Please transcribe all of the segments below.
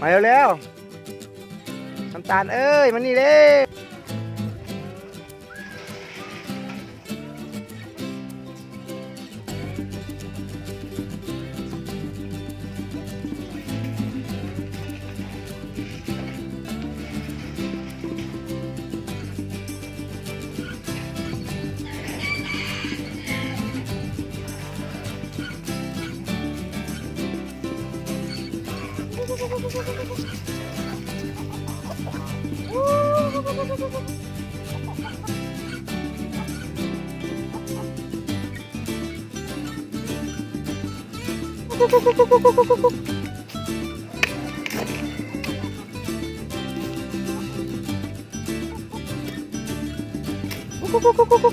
มาเร็วๆน้ำตาลเอ้ยมานี่เร็ว ここここここ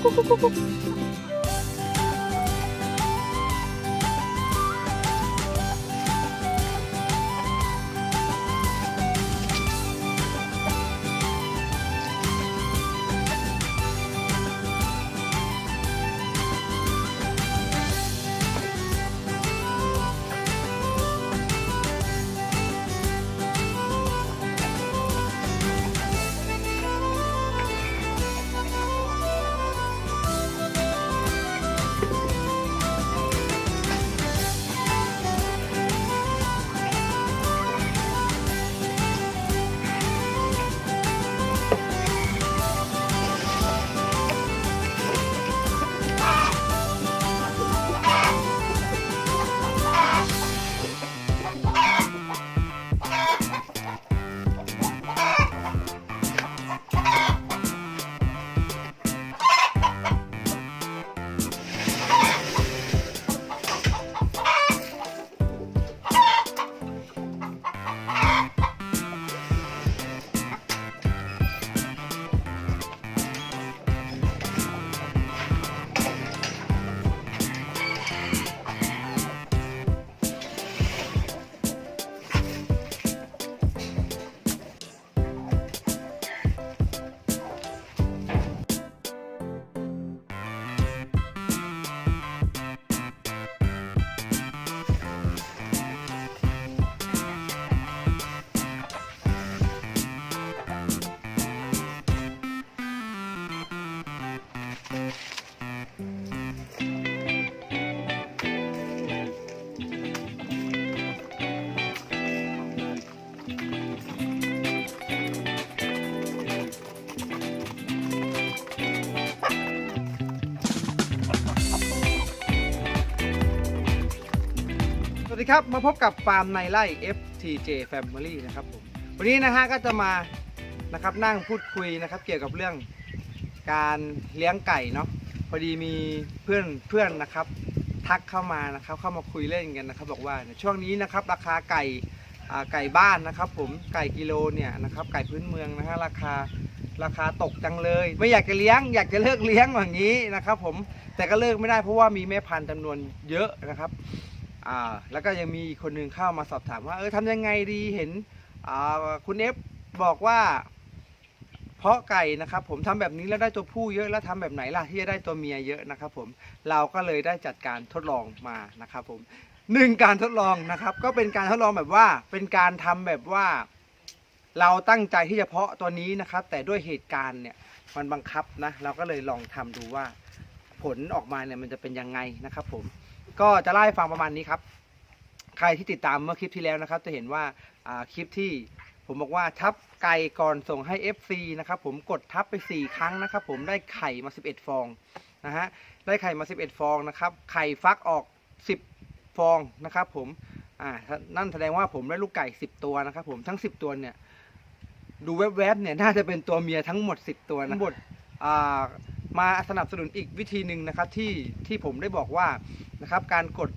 ここここ วัสดีครับ มาพบกับฟาร์มในไร่ FTJ Family นะครับผมวันนี้นะฮะก็จะมานะครับนั่งพูดคุยนะครับ เกี่ยวกับเรื่องการเลี้ยงไก่เนาะพอดีมีเพื่อนเพื่อนนะครับ ทักเข้ามานะครับ เข้ามาคุยเล่นกันนะครับ บอกว่าช่วงนี้นะครับ ราคาไก่ไก่บ้านนะครับ ผมไก่กิโลเนี่ยนะครับ ไก่พื้นเมืองนะฮะราคาราคาตกจังเลย ไม่อยากจะเลี้ยง อยากจะเลิกเลี้ยงอย่างนี้นะครับ ผมแต่ก็เลิกไม่ได้เพราะว่ามีแม่พันธุ์จำนวนเยอะนะครับ อ่าแล้วก็ยังมีคนหนึ่งเข้ามาสอบถามว่าเออทำยังไงดีเห็นอ่าคุณเอฟบอกว่า เพาะไก่นะครับ ผมทำแบบนี้แล้วได้ตัวผู้เยอะแล้วทำแบบไหนล่ะที่จะได้ตัวเมียเยอะนะครับ ผมเราก็เลยได้จัดการทดลองมานะครับ ผมหนึ่งการทดลองนะครับ ก็เป็นการทดลองแบบว่าเป็นการทำแบบว่า เราตั้งใจที่จะเพาะตัวนี้นะครับ แต่ด้วยเหตุการณ์เนี่ยมันบังคับนะ เราก็เลยลองทำดูว่า ผลออกมาเนี่ยมันจะเป็นยังไงนะครับ ผม ก็จะเล่าให้ฟังประมาณนี้ครับ ใครที่ติดตามเมื่อคลิปที่แล้วนะครับ จะเห็นว่าอ่าคลิปที่ผมบอกว่าทับไก่ก่อนส่งให้ FC นะครับผมกดทับไป 4 ครั้งนะครับ ผมได้ไข่มา 11 ฟองนะฮะได้ไข่มา 11 ฟองนะครับ ไข่ฟักออก 10 ฟองนะครับผมอ่านั่นแสดงว่าผมได้ลูกไก่ 10 ตัวนะครับ ผมทั้ง 10 ตัวเนี่ยดูแวบๆเนี่ยน่าจะเป็นตัวเมียทั้งหมด 10 ตัวนะบทอ่า มาสนับสนุนอีกวิธีหนึ่งนะครับที่ที่ผมได้บอกว่านะครับการกด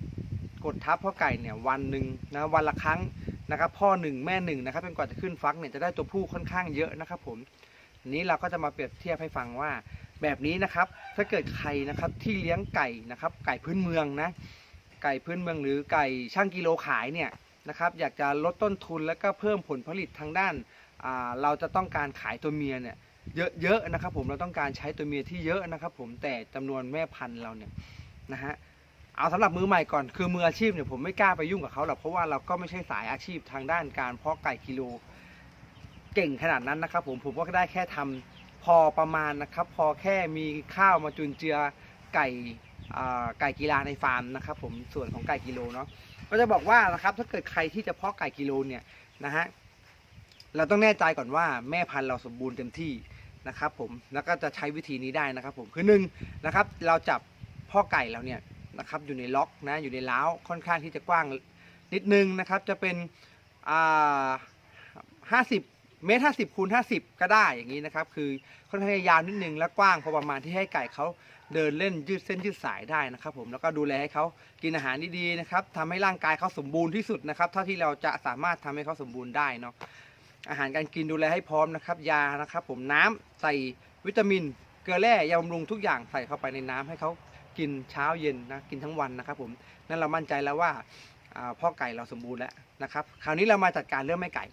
กดทับพ่อไก่เนี่ยวันหนึ่งนะวันละครั้งนะครับพ่อหนึ่งแม่หนึ่งนะครับเป็นกว่าจะขึ้นฟักเนี่ยจะได้ตัวผู้ค่อนข้างเยอะนะครับผมนี้เราก็จะมาเปรียบเทียบให้ฟังว่าแบบนี้นะครับถ้าเกิดใครนะครับที่เลี้ยงไก่นะครับไก่พื้นเมืองนะไก่พื้นเมืองหรือไก่ช่างกิโลขายเนี่ยนะครับอยากจะลดต้นทุนแล้วก็เพิ่มผลผลิตทางด้านเราจะต้องการขายตัวเมียเนี่ย เยอะๆนะครับผมเราต้องการใช้ตัวเมียที่เยอะนะครับผมแต่จำนวนแม่พันธุ์เราเนี่ยนะฮะเอาสำหรับมือใหม่ก่อนคือมืออาชีพเนี่ยผมไม่กล้าไปยุ่งกับเขาหรอกเพราะว่าเราก็ไม่ใช่สายอาชีพทางด้านการเพาะไก่กิโล เก่งขนาดนั้นนะครับผมผมก็ได้แค่ทำพอประมาณนะครับ พอแค่มีข้าวมาจุนเจือไก่ไก่กีฬาในฟาร์มนะครับผมส่วนของไก่กิโลเนาะก็จะบอกว่านะครับถ้าเกิดใครที่จะเพาะไก่กิโลเนี่ยนะฮะ เราต้องแน่ใจก่อนว่าแม่พันธุ์เราสมบูรณ์เต็มที่นะครับผมแล้วก็จะใช้วิธีนี้ได้นะครับผมคือหนึ่งนะครับเราจับพ่อไก่เราเนี่ยนะครับอยู่ในล็อกนะอยู่ในเล้าค่อนข้างที่จะกว้างนิดนึงนะครับจะเป็นอ่าห้าสิบเมตรห้าสิบคูณห้าสิบก็ได้อย่างนี้นะครับคือค่อนข้างจะยาวนิดนึงและกว้างพอประมาณที่ให้ไก่เขาเดินเล่นยืดเส้นยืดสายได้นะครับผมแล้วก็ดูแลให้เขากินอาหารดีๆนะครับทำให้ร่างกายเขาสมบูรณ์ที่สุดนะครับเท่าที่เราจะสามารถทำให้เขาสมบูรณ์ได้เนาะ อาหารการกินดูแลให้พร้อมนะครับ ยานะครับ ผมน้ำใส่วิตามิน เกลือแร่ยาบำรุงทุกอย่างใส่เข้าไปในน้ำให้เขากินเช้าเย็นนะกินทั้งวันนะครับ ผมนั่นเรามั่นใจแล้วว่าพ่อไก่เราสมบูรณ์แล้วนะครับ คราวนี้เรามาจัดการเรื่องแม่ไก่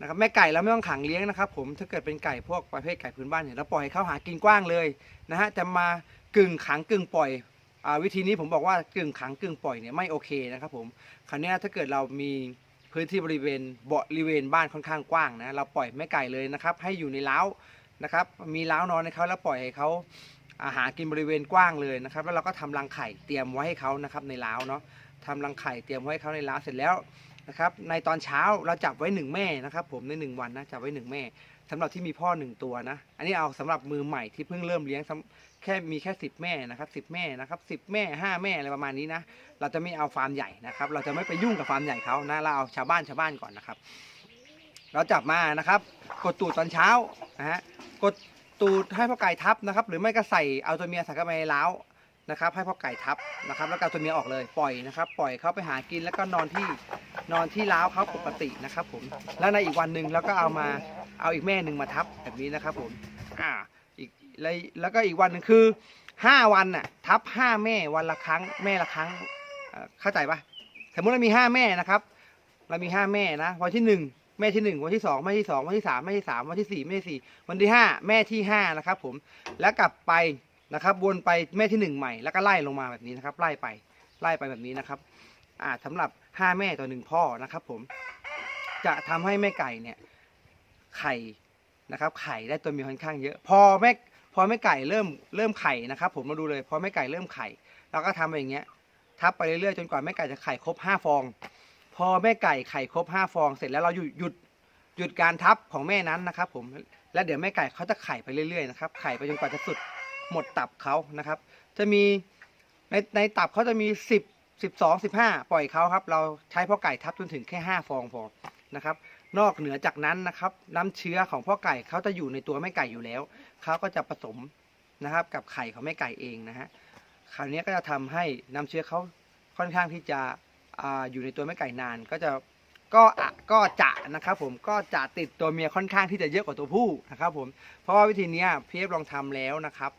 นะครับแม่ไก่เราไม่ต้องขังเลี้ยงนะครับ ผมถ้าเกิดเป็นไก่พวกประเภทไก่พื้นบ้านเนี่ยเราปล่อยให้เขาหากินกว้างเลยนะฮะจะมากึ่งขังกึ่งปล่อยอวิธีนี้ผมบอกว่ากึ่งขังกึ่งปล่อยเนี่ยไม่โอเคนะครับ ผมคราวนี้ถ้าเกิดเรามี พื้นที่บริเวณบริเวณบ้านค่อนข้างกว้างนะเราปล่อยแม่ไก่เลยนะครับ ให้อยู่ในเล้านะครับ มีเล้านอนให้เขาแล้วปล่อยให้เขาอาหารกินบริเวณกว้างเลยนะครับ แล้วเราก็ทำรังไข่เตรียมไว้ให้เขานะครับในเล้าเนาะทำรังไข่เตรียมไว้ให้เขาในเล้าเสร็จแล้วนะครับ ในตอนเช้าเราจับไว้หนึ่งแม่นะครับ ผมในหนึ่งวันนะจับไว้หนึ่งแม่ สำหรับที่มีพ่อหนึ่งตัวนะ อันนี้เอาสำหรับมือใหม่ที่เพิ่งเริ่มเลี้ยงแค่มีแค่สิบแม่นะครับสิบแม่นะครับสิบแม่ห้าแม่อะไรประมาณนี้นะ เราจะไม่เอาฟาร์มใหญ่นะครับ เราจะไม่ไปยุ่งกับฟาร์มใหญ่เขานะ เราเอาชาวบ้านชาวบ้านก่อนนะครับ เราจับมานะครับ กดตูดตอนเช้านะฮะ กดตูดให้พ่อไก่ทับนะครับ หรือไม่ก็ใส่เอาตัวเมียใส่เข้าไปในเล้า นะครับ ให้พ่อไก่ทับนะครับ แล้วก็ตัวเมียออกเลยปล่อยนะครับ ปล่อยเขาไปหากินแล้วก็นอนที่นอนที่ล้าวเขาปกตินะครับ ผม แล้วในอีกวันหนึ่งเราก็เอามาเอาอีกแม่หนึ่งมาทับแบบนี้นะครับ ผม อ่า อีกแล้วแล้วก็อีกวันหนึ่งคือห้าวันน่ะทับห้าแม่วันละครั้งแม่ละครั้งเข้าใจปะสมมติเรามีห้าแม่นะครับ เรามีห้าแม่นะวันที่หนึ่งแม่ที่หนึ่งวันที่สองแม่ที่สองวันที่สามแม่ที่สามวันที่สี่แม่ที่สี่วันที่ห้าแม่ที่ห้านะครับผม แล้วกลับไป นะครับ วนไปแม่ที่หนึ่งใหม่แล้วก็ไล่ลงมาแบบนี้นะครับ ไล่ไปไล่ไปแบบนี้นะครับอ่าสำหรับห้าแม่ต่อหนึ่งพ่อนะครับ ผม จะทำให้แม่ไก่เนี่ย ไข่นะครับ ไข่ได้ตัวมีค่อนข้างเยอะ พอแม่พอแม่ไก่เริ่มเริ่มไข่นะครับ ผมมาดูเลย พอแม่ไก่เริ่มไข่เราก็ทำไปอย่างเงี้ยทับไปเรื่อยๆจนกว่าแม่ไก่จะไข่ครบห้าฟอง พอแม่ไก่ไข่ครบห้าฟอง เสร็จแล้วเราหยุดหยุดหยุดการทับของแม่นั้นนะครับ ผมแล้วเดี๋ยวแม่ไก่เขาจะไข่ไปเรื่อยๆนะครับไข่ไปจนกว่าจะสุด หมดตับเขานะครับ จะมีในในตับเขาจะมีสิบสิบสองสิบห้าปล่อยเขาครับ เราใช้พ่อไก่ทับจนถึงแค่ห้าฟองพอนะครับ นอกเหนือจากนั้นนะครับ น้ำเชื้อของพ่อไก่เขาจะอยู่ในตัวแม่ไก่อยู่แล้วเขาก็จะผสมนะครับ กับไข่ของแม่ไก่เองนะฮะคราวนี้ก็จะทำให้น้ำเชื้อเขาค่อนข้างที่จะออยู่ในตัวแม่ไก่นานก็จะ ก็อะก็จะนะครับผมก็จะติดตัวเมียค่อนข้างที่จะเยอะกว่าตัวผู้นะครับผมเพราะว่าวิธีนี้พีเอฟลองทำแล้วนะครับ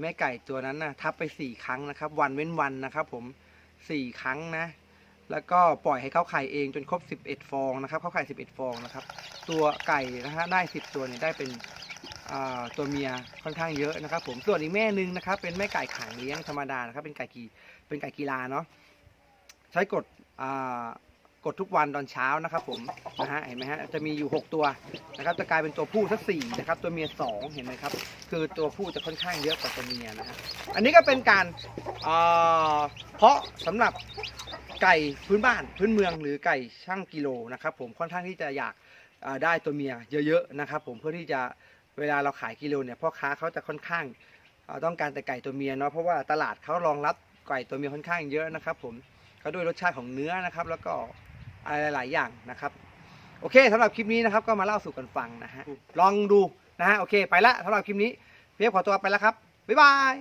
แม่ไก่ตัวนั้นนะทับไปสี่ครั้งนะครับ วันเว้นวันนะครับ ผมสี่ครั้งนะ แล้วก็ปล่อยให้เขาไข่เองจนครบ11ฟองนะครับเขาไข่11ฟองนะครับ ตัวไก่นะฮะได้10ตัวเนี่ยได้เป็นตัวเมียค่อนข้างเยอะนะครับ ผมส่วนอีกแม่หนึ่งนะครับ เป็นแม่ไก่ขังเลี้ยงธรรมดานะครับ เป็นไก่กีเป็นไก่กีฬาเนาะใช้กดอ่า กดทุกวันตอนเช้านะครับผมนะฮะเห็นไหมฮะจะมีอยู่ 6 ตัวนะครับจะกลายเป็นตัวผู้สักสี่นะครับตัวเมียสองเห็นไหมครับ คือตัวผู้จะค่อนข้างเยอะกว่าตัวเมียนะฮะอันนี้ก็เป็นการเอ่อเพาะสำหรับไก่พื้นบ้านพื้นเมืองหรือไก่ช่างกิโลนะครับผมค่อนข้างที่จะอยากอ่อได้ตัวเมียเยอะๆนะครับผมเพื่อที่จะเวลาเราขายกิโลเนี่ยพ่อค้าเขาจะค่อนข้างอ่อต้องการแต่ไก่ตัวเมียเนาะเพราะว่าตลาดเขารองรับไก่ตัวเมียค่อนข้างเยอะนะครับผมก็ด้วยรสชาติของเนื้อนะครับ แล้วก็ อะไรหลาย ๆ อย่างนะครับ โอเคสำหรับคลิปนี้นะครับก็มาเล่าสู่กันฟังนะฮะลองดูนะฮะโอเค ไปละสำหรับคลิปนี้เพียบขอตัวไปแล้วครับบ๊ายบาย